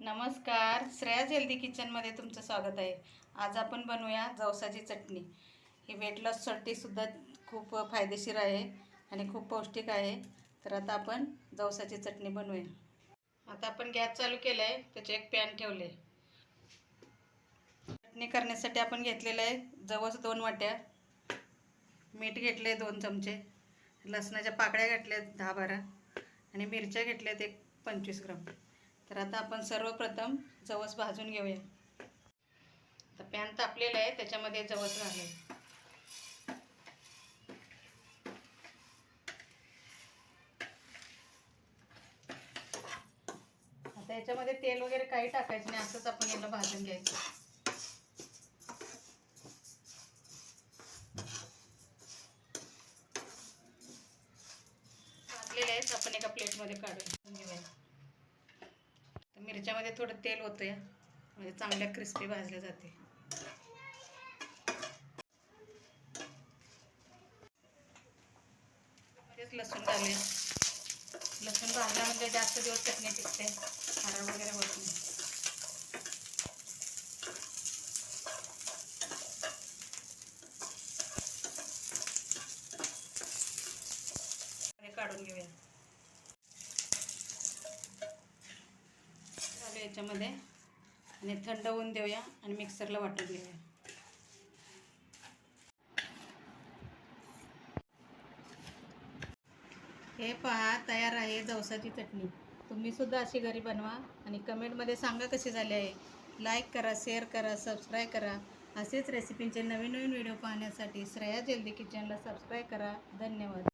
नमस्कार. श्रेया हेल्दी किचनमध्ये तुमचं स्वागत आहे. आज आपण बनवूया जवसाची चटणी. ही वेट लॉससाठी सुद्धा खूप फायदेशीर आहे आणि खूप पौष्टिक आहे. तर आता आपण जवसाची चटणी बनवूया. आता आपण गॅस चालू केला आहे त्याचे एक पॅन ठेवले. चटणी करण्यासाठी आपण घेतलेलं आहे जवस दोन वाट्या. मीठ घेतले दोन चमचे. लसणाच्या पाकळ्या घेतल्या दहा बारा. आणि मिरच्या घेतल्यात एक पंचवीस ग्राम. तर आता आपण सर्वप्रथम जवस भाजून घेऊया. तर पॅन तापलेला आहे त्याच्यामध्ये जवस घालूया. आता याच्यामध्ये तेल वगैरे काही टाकायचं नाही असंच आपण याला भाजून घ्यायचं. आहेत आपण एका प्लेटमध्ये काढून घेऊया. मिरच्यामध्ये थोडं तेल होतं या म्हणजे चांगल्या क्रिस्पी भाजल्या जाते. तेच लसूण झाले. लसूण भाजला म्हणजे जास्त दिवस चटणी टिकते. खराब वगैरे होत नाही हे काढून घेऊया टाकूया याच्यामध्ये. आणि थंड होऊन देऊया आणि मिक्सरला वाटून घेऊया. हे पहा तयार आहे जवसाची चटणी. तुम्ही सुद्धा अशी घरी बनवा आणि कमेंटमध्ये सांगा कशी झाली आहे. लाईक करा शेअर करा सबस्क्राईब करा. असेच रेसिपींचे नवीन नवीन व्हिडिओ पाहण्यासाठी श्रेया जल्दी किचनला सबस्क्राईब करा. धन्यवाद.